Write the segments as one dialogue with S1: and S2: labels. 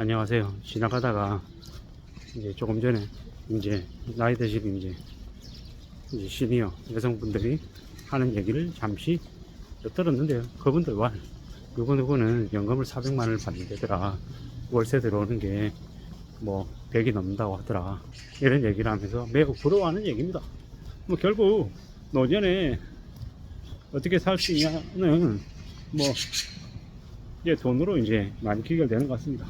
S1: 안녕하세요. 지나가다가 이제 조금 전에 이제 나이 드신 이제, 이제 시니어 여성분들이 하는 얘기를 잠시 들었는데요. 그분들 와 누구 누구는 연금을 400만 원을 받는데더라. 월세 들어오는 게 뭐 100이 넘는다고 하더라. 이런 얘기를 하면서 매우 부러워하는 얘기입니다. 뭐 결국 노년에 어떻게 살 수 있냐는 뭐 이제 돈으로 이제 많이 귀결되는 것 같습니다.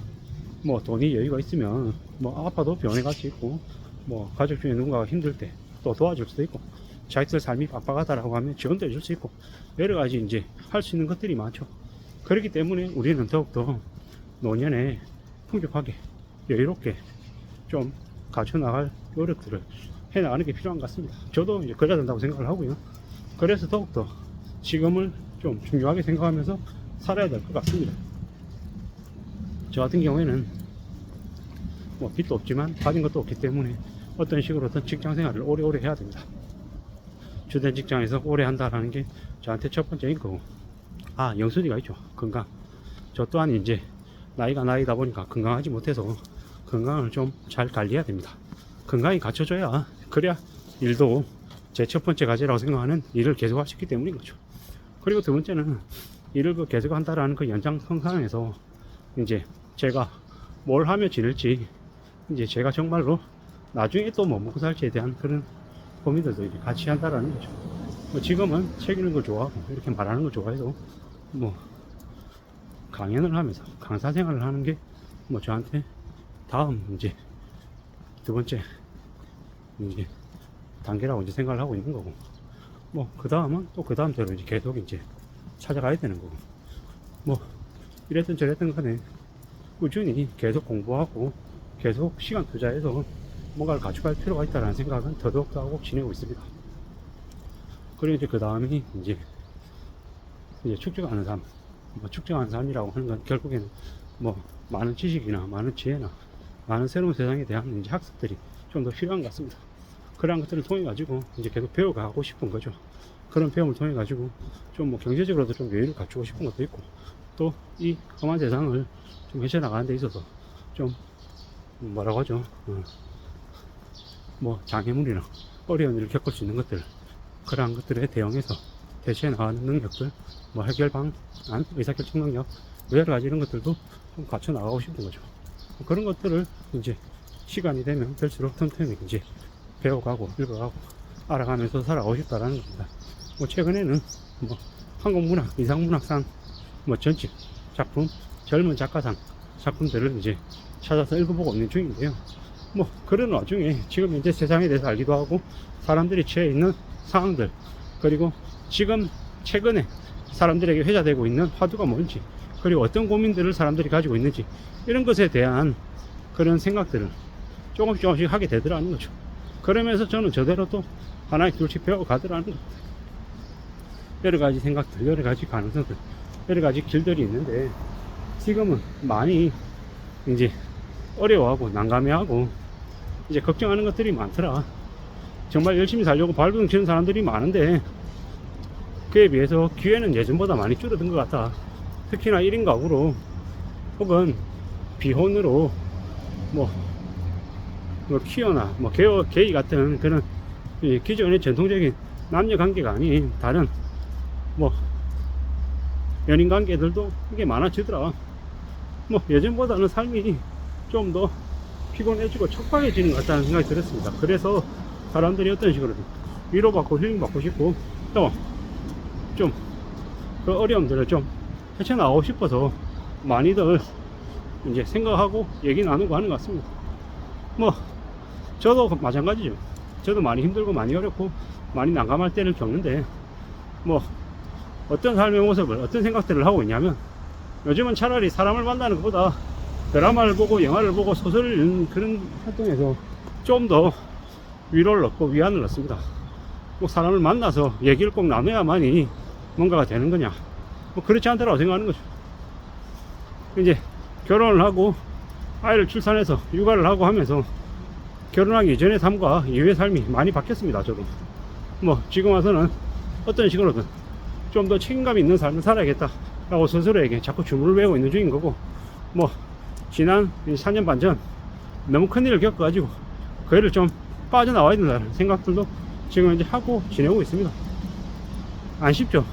S1: 뭐 돈이 여유가 있으면 뭐 아파도 병원에 갈 수 있고 뭐 가족 중에 누군가가 힘들 때 또 도와줄 수도 있고 자기들 삶이 빡빡하다라고 하면 지원도 해줄 수 있고 여러 가지 이제 할 수 있는 것들이 많죠. 그렇기 때문에 우리는 더욱더 노년에 풍족하게 여유롭게 좀 갖춰 나갈 노력들을 해 나가는 게 필요한 것 같습니다. 저도 이제 그래야 된다고 생각을 하고요. 그래서 더욱더 지금을 좀 중요하게 생각하면서 살아야 될 것 같습니다. 저 같은 경우에는 뭐 빚도 없지만 가진 것도 없기 때문에 어떤 식으로든 직장 생활을 오래오래 해야 됩니다. 주된 직장에서 오래 한다라는 게 저한테 첫 번째인 거고 아 영순이가 있죠 건강 저 또한 이제 나이가 나이다 보니까 건강하지 못해서 건강을 좀 잘 관리해야 됩니다. 건강이 갖춰져야 그래야 일도 제 첫 번째 과제라고 생각하는 일을 계속 할 수 있기 때문인 거죠. 그리고 두 번째는 일을 그 계속 한다라는 그 연장선상에서 이제 제가 뭘 하며 지낼지 이제 제가 정말로 나중에 또 뭐 먹고 살지에 대한 그런 고민들도 이제 같이 한다라는 거죠. 뭐 지금은 책 읽는 걸 좋아하고 이렇게 말하는 걸 좋아해서 뭐 강연을 하면서 강사 생활을 하는 게 뭐 저한테 다음 이제 두 번째 이제 단계라고 이제 생각을 하고 있는 거고 뭐 그 다음은 또 그 다음대로 이제 계속 이제 찾아가야 되는 거고 뭐 이랬든 저랬든 간에 꾸준히 계속 공부하고 계속 시간 투자해서 뭔가를 가져갈 필요가 있다는 생각은 더더욱 더 하고 지내고 있습니다. 그리고 이제 그 다음이 이제 이제 축적하는 삶, 뭐 축적하는 삶이라고 하는 건 결국에는 뭐 많은 지식이나 많은 지혜나 많은 새로운 세상에 대한 이제 학습들이 좀 더 필요한 것 같습니다. 그러한 것들을 통해 가지고 이제 계속 배워가고 싶은 거죠. 그런 배움을 통해 가지고 좀 뭐 경제적으로도 좀 여유를 갖추고 싶은 것도 있고 또 이 험한 세상을 좀 헤쳐나가는 데 있어서 좀 뭐라고 하죠? 어, 뭐 장애물이나 어려운 일을 겪을 수 있는 것들 그러한 것들에 대응해서 대처해 나가는 능력들 뭐 해결 방안 의사결정 능력 여러 가지 이런 것들도 좀 갖춰 나가고 싶은 거죠. 뭐 그런 것들을 이제 시간이 되면 될수록 틈틈이 이제 배워가고 읽어가고 알아가면서 살아가고 싶다라는 겁니다. 뭐 최근에는 뭐 한국문학 이상문학상 뭐 전집 작품 젊은 작가상 작품들을 이제 찾아서 읽어보고 있는 중인데요. 뭐 그런 와중에 지금 현재 세상에 대해서 알기도 하고 사람들이 처해 있는 상황들 그리고 지금 최근에 사람들에게 회자되고 있는 화두가 뭔지 그리고 어떤 고민들을 사람들이 가지고 있는지 이런 것에 대한 그런 생각들을 조금씩 조금씩 하게 되더라는 거죠. 그러면서 저는 저대로 또 하나씩 둘씩 배워가더라는 겁니다 여러 가지 생각들 여러 가지 가능성들 여러 가지 길들이 있는데 지금은 많이 이제 어려워하고 난감해하고 이제 걱정하는 것들이 많더라. 정말 열심히 살려고 발버둥 치는 사람들이 많은데 그에 비해서 기회는 예전보다 많이 줄어든 것 같다. 특히나 1인 가구로 혹은 비혼으로 뭐, 뭐 키어나 뭐 게어, 게이 같은 그런 이 기존의 전통적인 남녀 관계가 아닌 다른 뭐 연인 관계들도 이게 많아지더라. 뭐 예전보다는 삶이 좀 더 피곤해지고 척박해지는 것 같다는 생각이 들었습니다. 그래서 사람들이 어떤 식으로든 위로받고 힐링받고 싶고 또 좀 그 어려움들을 좀 헤쳐나가고 싶어서 많이들 이제 생각하고 얘기 나누고 하는 것 같습니다. 뭐 저도 마찬가지죠. 저도 많이 힘들고 많이 어렵고 많이 난감할 때를 겪는데 뭐 어떤 삶의 모습을 어떤 생각들을 하고 있냐면 요즘은 차라리 사람을 만나는 것보다 드라마를 보고 영화를 보고 소설을 읽는 그런 활동에서 좀 더 위로를 얻고 위안을 얻습니다. 꼭 사람을 만나서 얘기를 꼭 나눠야만이 뭔가가 되는 거냐. 뭐 그렇지 않다고 생각하는 거죠. 이제 결혼을 하고 아이를 출산해서 육아를 하고 하면서 결혼하기 이전의 삶과 이후의 삶이 많이 바뀌었습니다. 저도. 뭐 지금 와서는 어떤 식으로든 좀 더 책임감 있는 삶을 살아야겠다 라고 스스로에게 자꾸 주문을 외우고 있는 중인 거고 뭐 지난 4년 반 전 너무 큰 일을 겪어가지고 그 일을 좀 빠져나와야 된다는 생각들도 지금 이제 하고 지내고 있습니다. 안 쉽죠.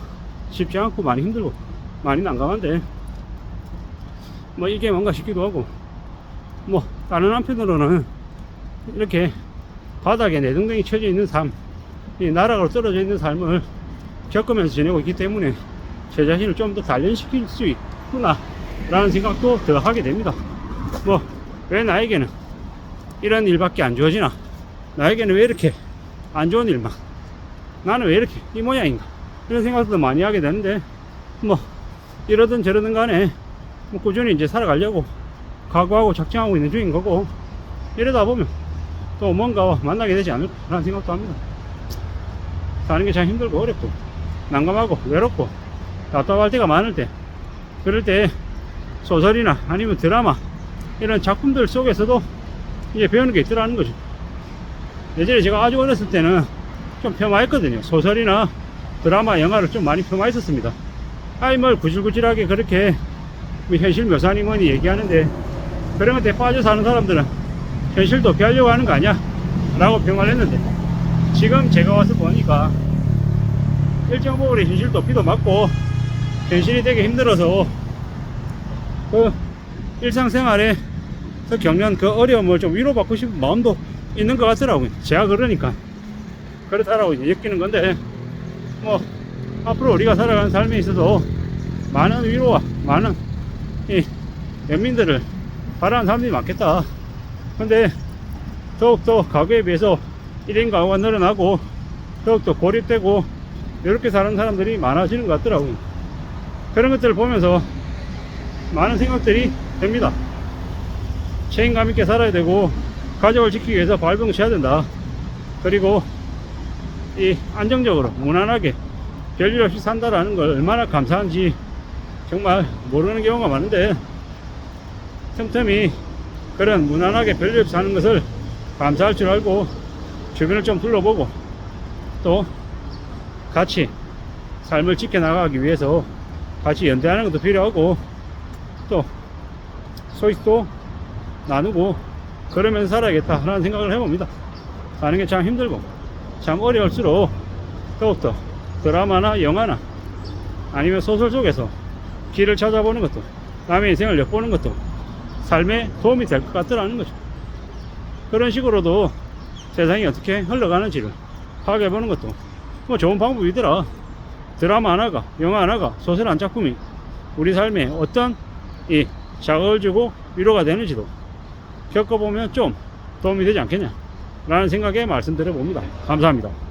S1: 쉽지 않고 많이 힘들고 많이 난감한데 뭐 이게 뭔가 싶기도 하고 뭐 다른 한편으로는 이렇게 바닥에 내동댕이 쳐져 있는 삶, 이 나락으로 떨어져 있는 삶을 겪으면서 지내고 있기 때문에 제 자신을 좀 더 단련시킬 수 있구나 라는 생각도 더 하게 됩니다. 뭐 왜 나에게는 이런 일밖에 안 주어지나? 나에게는 왜 이렇게 안 좋은 일만? 나는 왜 이렇게 이 모양인가? 이런 생각도 많이 하게 되는데 뭐 이러든 저러든 간에 뭐 꾸준히 이제 살아가려고 각오하고 작정하고 있는 중인 거고 이러다 보면 또 뭔가와 만나게 되지 않을까라는 생각도 합니다. 사는 게 참 힘들고 어렵고 난감하고 외롭고 답답할 때가 많을 때 그럴 때 소설이나 아니면 드라마 이런 작품들 속에서도 이제 배우는 게 있더라는 거죠. 예전에 제가 아주 어렸을 때는 좀 폄하했거든요. 소설이나 드라마, 영화를 좀 많이 폄하했었습니다. 아이 뭘 구질구질하게 그렇게 뭐 현실 묘사니 뭐니 얘기하는데 그런 것에 빠져 사는 사람들은 현실 도피하려고 하는 거 아니야? 라고 평을 했는데 지금 제가 와서 보니까 일정 부분의 현실 도피도 맞고 현실이 되게 힘들어서 그 일상생활에 그 겪는 그 어려움을 좀 위로받고 싶은 마음도 있는 것 같더라고요. 제가 그러니까 그렇다라고 이제 느끼는 건데 뭐 앞으로 우리가 살아가는 삶에 있어서 많은 위로와 많은 이 연민들을 바라는 사람들이 많겠다. 근데 더욱더 가구에 비해서 1인 가구가 늘어나고 더욱더 고립되고 이렇게 사는 사람들이 많아지는 것 같더라고요. 그런 것들을 보면서 많은 생각들이 됩니다. 책임감 있게 살아야 되고 가족을 지키기 위해서 발병해야 된다. 그리고 이 안정적으로 무난하게 별일 없이 산다라는 걸 얼마나 감사한지 정말 모르는 경우가 많은데 틈틈이 그런 무난하게 별일 없이 사는 것을 감사할 줄 알고 주변을 좀 둘러보고 또 같이 삶을 지켜나가기 위해서 같이 연대하는 것도 필요하고 또 소식도 나누고 그러면서 살아야겠다 하는 생각을 해봅니다. 사는 게 참 힘들고 참 어려울수록 더욱더 드라마나 영화나 아니면 소설 속에서 길을 찾아보는 것도 남의 인생을 엿보는 것도 삶에 도움이 될 것 같더라는 거죠. 그런 식으로도 세상이 어떻게 흘러가는지를 파악해 보는 것도 뭐 좋은 방법이더라. 드라마 하나가, 영화 하나가, 소설 한 작품이 우리 삶에 어떤 이 자극을 주고 위로가 되는 지도 겪어보면 좀 도움이 되지 않겠냐. 라는 생각에 말씀드려 봅니다. 감사합니다.